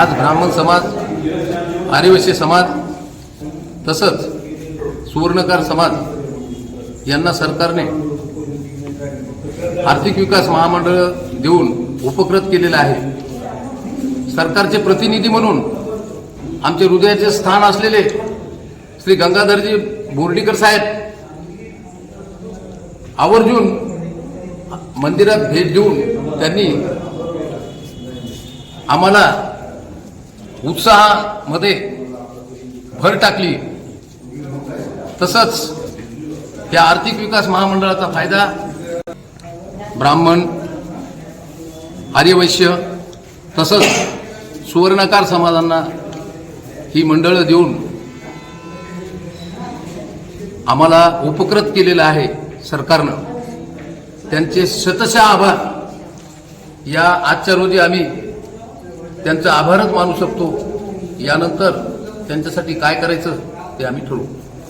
आज ब्राह्मण समाज आदिवासी समाज तसंच सुवर्णकार समाज यांना सरकारने आर्थिक विकास महामंडळ देऊन उपकृत केलेलं आहे. सरकारचे प्रतिनिधी म्हणून आमचे हृदयाचे स्थान असलेले श्री गंगाधरजी बोर्डीकर साहेब आवर्जून मंदिरात भेट देऊन त्यांनी आम्हाला उत्साहामध्ये भर टाकली. तसंच या आर्थिक विकास महामंडळाचा फायदा ब्राह्मण आर्यवैश्य तसंच सुवर्णकार समाजांना ही मंडळं देऊन आम्हाला उपकृत केलेलं आहे सरकारनं. त्यांचे शतशः आभार. या आजच्या रोजी आम्ही त्यांचा आभारच मानू शकतो. यानंतर त्यांच्यासाठी काय करायचं ते आम्ही ठरवू.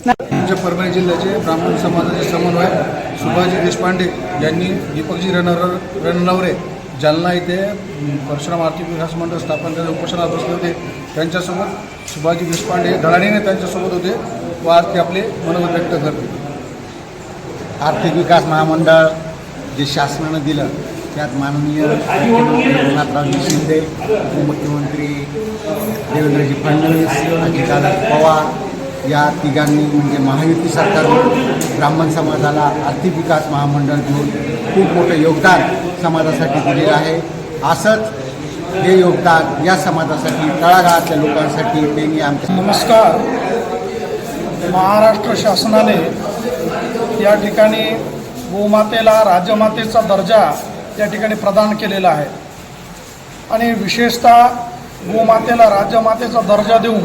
आमच्या परभणी जिल्ह्याचे ब्राह्मण समाजाचे समन्वय सुभाजी देशपांडे यांनी दीपकजी रणर रणनवरे जालना इथे परशुराम आर्थिक विकास मंडळ स्थापन करण्यास उपोषणात बसले होते. त्यांच्यासोबत सुभाजी देशपांडे धडाडीने त्यांच्यासोबत होते व आज ते आपले मनोगत व्यक्त करते आर्थिक विकास महामंडळ जे शासनानं दिलं त्यात माननीय मुख्यमंत्री एकनाथरावजी शिंदे उपमुख्यमंत्री देवेंद्रजी फडणवीस अजितदादा पवार या तिघांनी म्हणजे महायुती सरकारने ब्राह्मण समाजाला आर्थिक विकास महामंडळ देऊन खूप मोठं योगदान समाजासाठी दिलेलं आहे. असंच हे योगदान या समाजासाठी तळागाळातल्या लोकांसाठी त्यांनी आमच्या नमस्कार. महाराष्ट्र शासनाने या ठिकाणी गोमातेला राजमातेचा दर्जा या ठिकाणी प्रदान केलेला आहे. आणि विशेषतः गोमातेला राजमातेचा दर्जा देऊन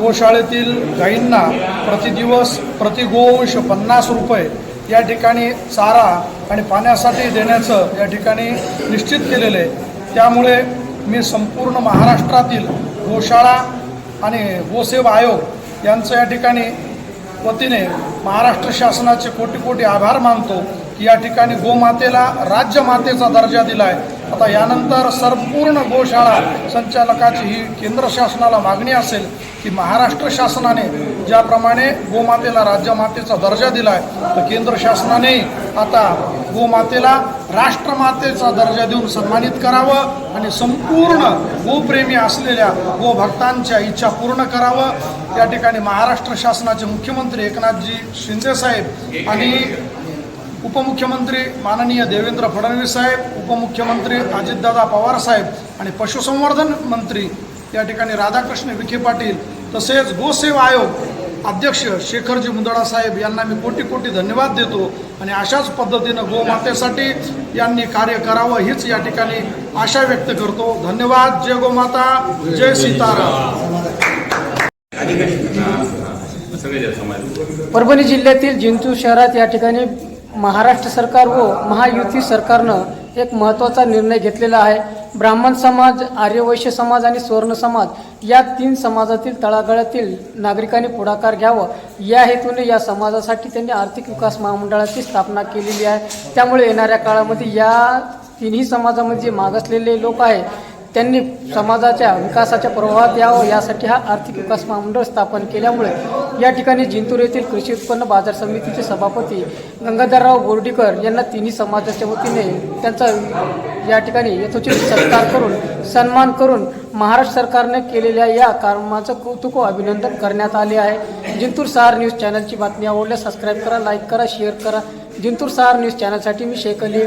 गोशाळेतील गायींना प्रतिदिवस प्रति गोवंश पन्नास रुपये या ठिकाणी चारा आणि पाण्यासाठी देण्याचं या ठिकाणी निश्चित केलेलं आहे. त्यामुळे मी संपूर्ण महाराष्ट्रातील गोशाळा आणि गोसेवा आयोग यांचं या ठिकाणी वतीने महाराष्ट्र शासनाचे कोटी कोटी आभार मानतो. की या ठिकाणी गोमातेला राज्यमातेचा दर्जा दिला आहे आता यानंतर संपूर्ण गोशाळा संचालकाची ही केंद्र शासनाला मागणी असेल की महाराष्ट्र शासनाने ज्याप्रमाणे गोमातेला राज्यमातेचा दर्जा दिला आहे तर केंद्र शासनाने आता गोमातेला राष्ट्रमातेचा दर्जा देऊन सन्मानित करावं आणि संपूर्ण गोप्रेमी असलेल्या गोभक्तांच्या इच्छा पूर्ण करावं. या ठिकाणी महाराष्ट्र शासनाचे मुख्यमंत्री एकनाथजी शिंदेसाहेब आणि उपमुख्यमंत्री माननीय देवेंद्र फडणवीस साहेब उपमुख्यमंत्री अजितदादा पवार साहेब आणि पशुसंवर्धन मंत्री या ठिकाणी राधाकृष्ण विखे पाटील तसेच गोसेवा आयोग अध्यक्ष शेखरजी मुंदडा साहेब यांना मी कोटी कोटी धन्यवाद देतो आणि अशाच पद्धतीनं गोमातेसाठी यांनी कार्य करावं हीच या ठिकाणी आशा व्यक्त करतो. धन्यवाद. जय गोमाता. जय सीताराम. परभणी जिल्ह्यातील जिंतूर शहरात या ठिकाणी महाराष्ट्र सरकार व महायुती सरकारनं एक महत्त्वाचा निर्णय घेतलेला आहे. ब्राह्मण समाज आर्यवैश्य समाज आणि स्वर्ण समाज या तीन समाजातील तळागाळातील नागरिकांनी पुढाकार घ्यावं. या हेतूने या समाजासाठी त्यांनी आर्थिक विकास महामंडळाची स्थापना केलेली आहे. त्यामुळे येणाऱ्या काळामध्ये या तिन्ही समाजामध्ये जे मागासलेले लोक आहे त्यांनी समाजाच्या विकासाच्या प्रवाहात यावं यासाठी हा आर्थिक विकास महामंडळ स्थापन केल्यामुळे या ठिकाणी जिंतूर येथील कृषी उत्पन्न बाजार समितीचे सभापती गंगाधरराव बोर्डीकर यांना तिन्ही समाजाच्या वतीने त्यांचा या ठिकाणी यथोचित सत्कार करून सन्मान करून महाराष्ट्र सरकारने केलेल्या या कामाचं कौतुक अभिनंदन करण्यात आले आहे. जिंतूर सहार न्यूज चॅनलची बातमी आवडल्यास सबस्क्राईब करा लाईक करा शेअर करा. जिंतूर सहार न्यूज चॅनलसाठी मी शेख अली